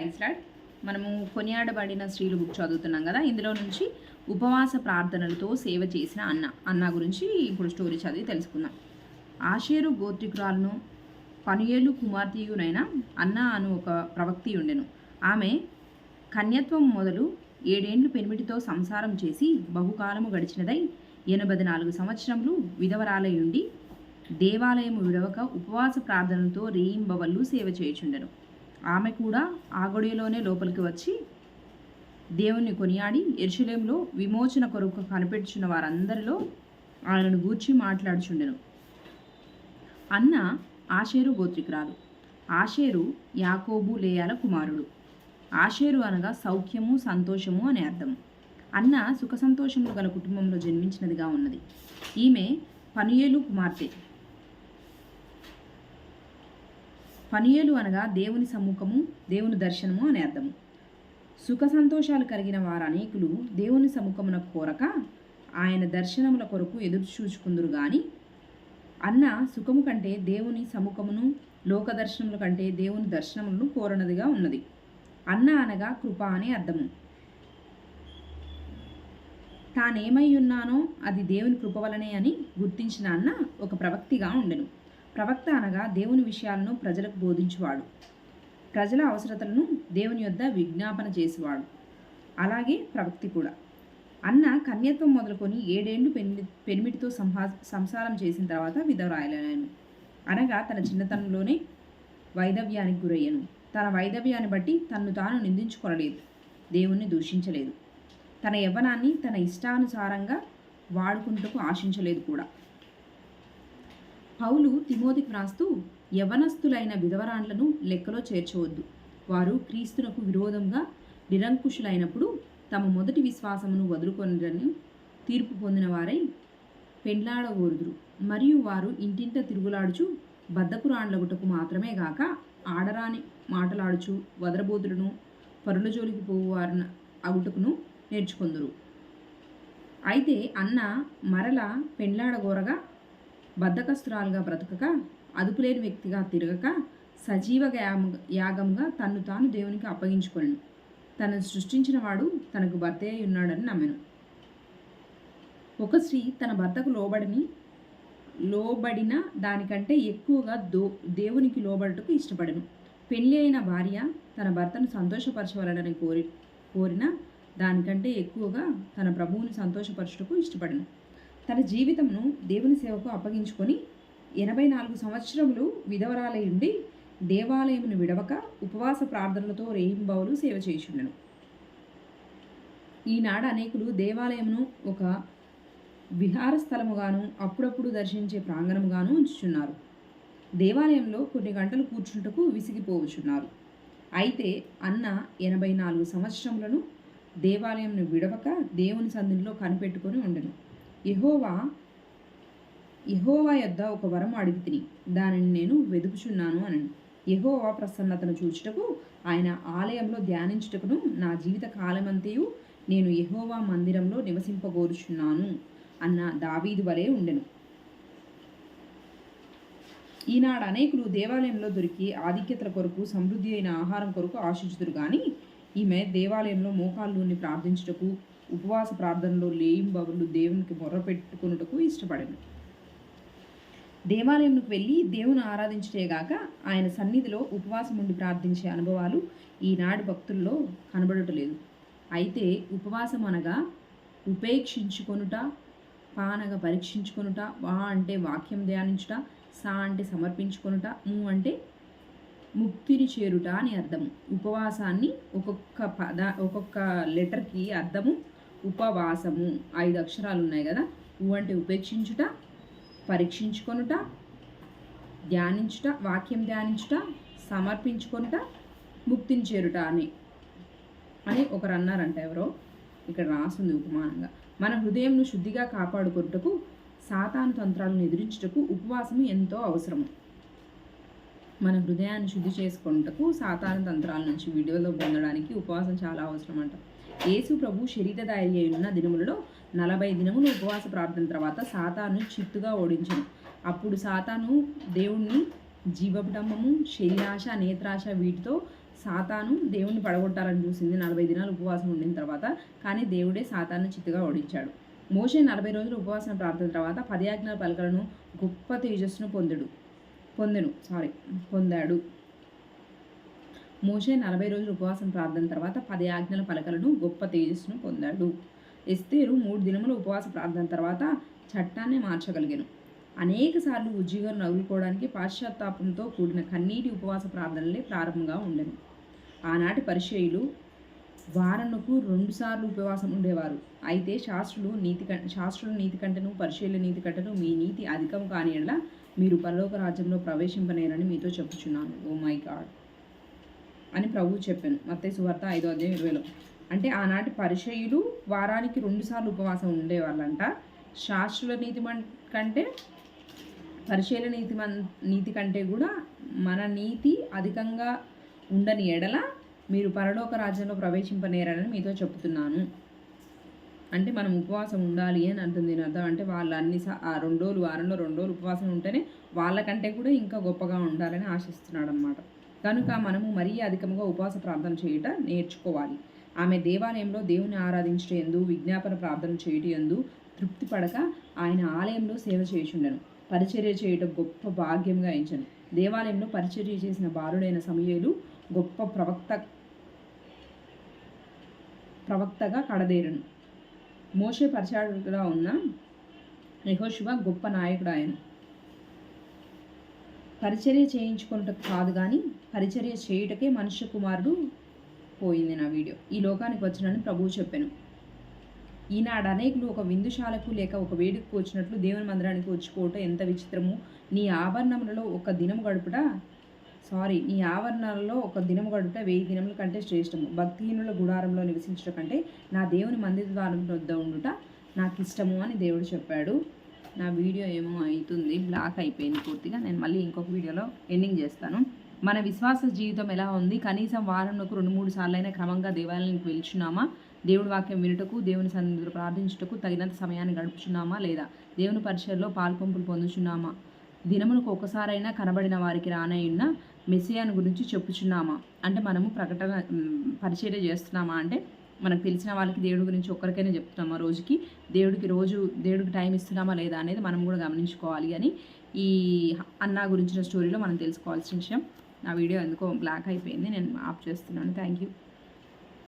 ఇన్స్లాడ్ మనము కొనియాడబడిన స్త్రీలు బుక్ చదువుతున్నాం కదా ఇందులో నుంచి ఉపవాస ప్రార్థనలతో సేవ చేసిన అన్న. అన్న గురించి ఇప్పుడు స్టోరీ చదివి తెలుసుకుందాం. ఆషేరు గోత్రికురాలను పనియేలు కుమార్తెయునైన అన్న అను ఒక ప్రవక్తి ఉండెను. ఆమె కన్యత్వం మొదలు ఏడేండ్లు పెనిమిటితో సంసారం చేసి బహుకాలము గడిచినదై ఎనభై నాలుగు సంవత్సరములు విధవరాలై ఉండి దేవాలయము విడవక ఉపవాస ప్రార్థనలతో రేయింబవళ్ళు సేవ చేయుచుండెను. ఆమె కూడా ఆ గొడిలోనే లోపలికి వచ్చి దేవుణ్ణి కొనియాడి ఎరుశలేంలో విమోచన కొరకు కనిపెట్టుచున్న వారందరిలో ఆయనను గూర్చి మాట్లాడుచుండెను. అన్న ఆషేరు గోత్రికురాలు. ఆషేరు యాకోబు లేయాల కుమారుడు. ఆషేరు అనగా సౌఖ్యము సంతోషము అనే అర్థం. అన్న సుఖ సంతోషములు గల కుటుంబంలో జన్మించినదిగా ఉన్నది. ఈమె పనుయేలు కుమార్తె. పనియేలు అనగా దేవుని సముఖము దేవుని దర్శనము అనే అర్థము. సుఖ సంతోషాలు కలిగిన వారు అనేకులు దేవుని సముఖమున కోరక ఆయన దర్శనముల కొరకు ఎదురు చూచుకుందురు కానీ అన్న సుఖము కంటే దేవుని సముఖమును లోక దర్శనముల కంటే దేవుని దర్శనములను కోరనదిగా ఉన్నది. అన్న అనగా కృప అనే అర్థము. తానేమై ఉన్నానో అది దేవుని కృప వలనే అని గుర్తించిన అన్న ఒక ప్రవక్తిగా ఉండెను. ప్రవక్త అనగా దేవుని విషయాలను ప్రజలకు బోధించువాడు. ప్రజల అవసరతలను దేవుని యొద్ద విజ్ఞాపన చేసేవాడు. అలాగే ప్రవక్తి కూడా. అన్న కన్యత్వం మొదలుకొని ఏడేళ్ళు పెని పెనిమిటితో సంహా సంసారం చేసిన తర్వాత విధవరాయలను అనగా తన చిన్నతనంలోనే వైదవ్యానికి గురయ్యను. తన వైదవ్యాన్ని బట్టి తన్ను తాను నిందించుకొనలేదు. దేవుణ్ణి దూషించలేదు. తన యవ్వనాన్ని తన ఇష్టానుసారంగా వాడుకుంటూ ఆశించలేదు కూడా. పౌలు తిమోతికి వ్రాస్తూ యవనస్తులైన విధవరాండ్లను లెక్కలో చేర్చవద్దు. వారు క్రీస్తునకు విరోధంగా నిరంకుశులైనప్పుడు తమ మొదటి విశ్వాసమును వదులుకొనరని తీర్పు పొందిన వారై పెండ్లాడగోరుదురు మరియు వారు ఇంటింట తిరుగులాడుచు బద్దకురాండ్లగుటకు మాత్రమే గాక ఆడరాని మాటలాడుచు వదరబోతులను పరుల జోలికి పోవు అగుటకును నేర్చుకుందురు. అయితే అన్న మరల పెండ్లాడగోరగా బద్ధకస్తురాలుగా బ్రతకక అదుపులేని వ్యక్తిగా తిరగక సజీవ యాగంగా తన్ను తాను దేవునికి అప్పగించుకొనెను. తనను సృష్టించిన వాడు తనకు భర్త అయి ఉన్నాడని నమ్మెను. ఒక స్త్రీ తన భర్తకు లోబడిని లోబడిన దానికంటే ఎక్కువగా దో దేవునికి లోబడుటకు ఇష్టపడను. పెళ్ళి అయిన భార్య తన భర్తను సంతోషపరచవలనని కోరి కోరిన దానికంటే ఎక్కువగా తన ప్రభువుని సంతోషపరచుటకు ఇష్టపడను. తన జీవితంను దేవుని సేవకు అప్పగించుకొని ఎనభై నాలుగు సంవత్సరములు విధవరాలై ఉండి దేవాలయమును విడవక ఉపవాస ప్రార్థనలతో రేయింబవులు సేవ చేయుచుండెను. ఈనాడు అనేకులు దేవాలయమును ఒక విహార స్థలముగాను అప్పుడప్పుడు దర్శించే ప్రాంగణముగాను ఉంచుచున్నారు. దేవాలయంలో కొన్ని గంటలు కూర్చుంటకు విసిగిపోవచ్చున్నారు అయితే అన్న ఎనభై నాలుగు సంవత్సరములను దేవాలయంను విడవక దేవుని సందులో కనిపెట్టుకొని ఉండెను. యహోవా యహోవా యొద్ద ఒక వరం అడిగి తిని దానిని నేను వెదుకుచున్నాను అని యహోవా ప్రసన్నతను చూచుటకు ఆయన ఆలయంలో ధ్యానించుటకును నా జీవిత కాలమంతయు నేను యహోవా మందిరంలో నివసింపగోరుచున్నాను అన్న దావీదు వలె ఉండెను. ఈనాడు అనేకులు దేవాలయంలో దొరికి ఆధిక్యతల కొరకు సమృద్ధి అయిన ఆహారం కొరకు ఆశించుదురు కానీ ఈమె దేవాలయంలో మోకాళ్ళుని ప్రార్థించుటకు ఉపవాస ప్రార్థనలో లేయం బబులు దేవునికి మొర్రపెట్టుకున్నటకు ఇష్టపడను. దేవాలయంకు వెళ్ళి దేవుని ఆరాధించటేగాక ఆయన సన్నిధిలో ఉపవాసం ఉండి ప్రార్థించే అనుభవాలు ఈనాడు భక్తుల్లో కనబడటలేదు అయితే ఉపవాసం అనగా ఉపేక్షించుకొనుట పానగా పరీక్షించుకొనుట వా అంటే వాక్యం ధ్యానించుట సా అంటే సమర్పించుకొనుట ము అంటే ముక్తిని చేరుట అని అర్థం ఉపవాసాన్ని ఒక్కొక్క పద ఒక్కొక్క లెటర్కి అర్థము ఉపవాసము. ఐదు అక్షరాలు ఉన్నాయి కదా? ఉ అంటే ఉపేక్షించుట పరీక్షించుకొనుట ధ్యానించుట వాక్యం ధ్యానించుట సమర్పించుకొనుట ముక్తిని చేరుట అని. అని ఒకరు అన్నారంట ఎవరో? ఇక్కడ రాస్తుంది ఉపమానంగా. మన హృదయంను శుద్ధిగా కాపాడుకొనుటకు సాతాను తంత్రాలను ఎదిరించుటకు ఉపవాసము ఎంతో అవసరము. మన హృదయాన్ని శుద్ధి చేసుకుంటకు సాతాను తంత్రాల నుంచి విడుదల పొందడానికి ఉపవాసం చాలా అవసరం అంట యేసు ప్రభు శరీరధారి అయి ఉన్న దినములలో నలభై దినములు ఉపవాస ప్రార్థన తర్వాత సాతాను చిత్తుగా ఓడించను. అప్పుడు సాతాను దేవుణ్ణి జీవబ్రహ్మము శరీరాశ నేత్రాశ వీటితో సాతాను దేవుణ్ణి పడగొట్టాలని చూసింది. నలభై దినాలు ఉపవాసం ఉండిన తర్వాత కానీ దేవుడే సాతాను చిత్తుగా ఓడించాడు. మోషే నలభై రోజులు ఉపవాసం ప్రార్థన తర్వాత పది పలకలను గొప్ప తేజస్సును పొందడు పొందెను సారీ పొందాడు. మోషే నలభై రోజులు ఉపవాసం ప్రార్థన తర్వాత పది ఆజ్ఞల పలకలను గొప్ప తేజస్సును పొందాడు. ఎస్తేరు మూడు దినముల ఉపవాస ప్రార్థన తర్వాత చట్టాన్ని మార్చగలిగాను. అనేక సార్లు ఉజ్జీగారు నవ్వుకోవడానికి పాశ్చాత్తాపంతో కూడిన కన్నీటి ఉపవాస ప్రార్థనలే ప్రారంభంగా ఉండెను ఆనాటి పరిచయులు వారమునకు రెండుసార్లు ఉపవాసం ఉండేవారు. అయితే శాస్త్రులు నీతి శాస్త్రుల నీతి కంటను పరిచయుల నీతి కంటను మీ నీతి అధికం కాని మీరు పరలోక రాజ్యంలో ప్రవేశింపనేరని మీతో చెప్పుచున్నాను. Oh my God. అని ప్రభు చెప్పాను. మత్తయి సువార్త ఐదో అధ్యాయం ఇరవైలో. అంటే ఆనాటి పరిచయులు వారానికి రెండుసార్లు ఉపవాసం ఉండేవాళ్ళంట. శాస్త్రుల నీతి కంటే పరిచయల నీతి నీతి కంటే కూడా మన నీతి అధికంగా ఉండని ఎడల మీరు పరలోక రాజ్యంలో ప్రవేశింపనేరని మీతో చెప్తున్నాను అంటే మనం ఉపవాసం ఉండాలి అని అర్థం అర్థం. అంటే వాళ్ళు అన్ని ఆ రెండు రోజులు వారంలో రెండు రోజులు ఉపవాసం ఉంటేనే వాళ్ళకంటే కూడా ఇంకా గొప్పగా ఉండాలని ఆశిస్తున్నాడు అనమాట కనుక మనము మరీ అధికంగా ఉపవాస ప్రార్థన చేయుట నేర్చుకోవాలి. ఆమె దేవాలయంలో దేవుని ఆరాధించట ఎందు విజ్ఞాపన ప్రార్థన చేయుట ఎందు తృప్తి పడక ఆయన ఆలయంలో సేవ చేయుచుండెను. పరిచర్య చేయుట గొప్ప భాగ్యంగా ఎంచను. దేవాలయంలో పరిచర్య చేసిన బాలుడైన సమయలు గొప్ప ప్రవక్త ప్రవక్తగా కడదేరను. మోసే పరిచారుడుగా ఉన్న యెహోషువ గొప్ప నాయకుడు ఆయన పరిచర్య చేయించుకున్నట కాదు కానీ పరిచర్య చేయుటకే మనుష్య కుమారుడు పోయింది నా వీడియో. ఈ లోకానికి వచ్చినని ప్రభువు చెప్పాను. ఈనాడు అనేకులు ఒక విందుశాలకు లేక ఒక వేడుకకు వచ్చినట్లు దేవుని మందిరానికి వచ్చుకోవటం ఎంత విచిత్రము నీ ఆభరణములలో ఒక దినం గడుపుట సారీ నీ ఆవరణాలలో ఒక దినం గడుపుట వెయ్యి దినముల కంటే శ్రేష్టము. భక్తిహీనుల గుడారంలో నివసించడం కంటే నా దేవుని మందిర ద్వారం వద్ద ఉండుట నాకు ఇష్టము అని దేవుడు చెప్పాడు. నా వీడియో ఏమో అవుతుంది బ్లాక్ అయిపోయింది పూర్తిగా. నేను మళ్ళీ ఇంకొక వీడియోలో ఎండింగ్ చేస్తాను. మన విశ్వాస జీవితం ఎలా ఉంది? కనీసం వారంలోకి రెండు మూడు సార్లైనా క్రమంగా దేవాలయానికి వెళ్చున్నామా? దేవుడి వాక్యం వినుటకు దేవుని సన్నిధిలో ప్రార్థించుటకు తగినంత సమయాన్ని గడుపుచున్నామా లేదా? దేవుని పరిచయలో పాల్పంపులు పొందుచున్నామా? దినములకు ఒకసారైనా కనబడిన వారికి రానయ్యున్న మెస్సియాను గురించి చెప్పుచున్నామా? అంటే మనము ప్రకటన పరిచయం పరిచర్య చేస్తున్నామా? అంటే మనకు తెలిసిన వాళ్ళకి దేవుడి గురించి ఒక్కరికైనా చెప్తున్నామా రోజుకి. దేవుడికి రోజు దేవుడికి టైం ఇస్తున్నామా లేదా అనేది మనం కూడా గమనించుకోవాలి అని ఈ అన్నా గురించిన స్టోరీలో మనం తెలుసుకోవాల్సిన విషయం. నా వీడియో ఎందుకో బ్లాక్ అయిపోయింది నేను ఆఫ్ చేస్తున్నాను. Thank you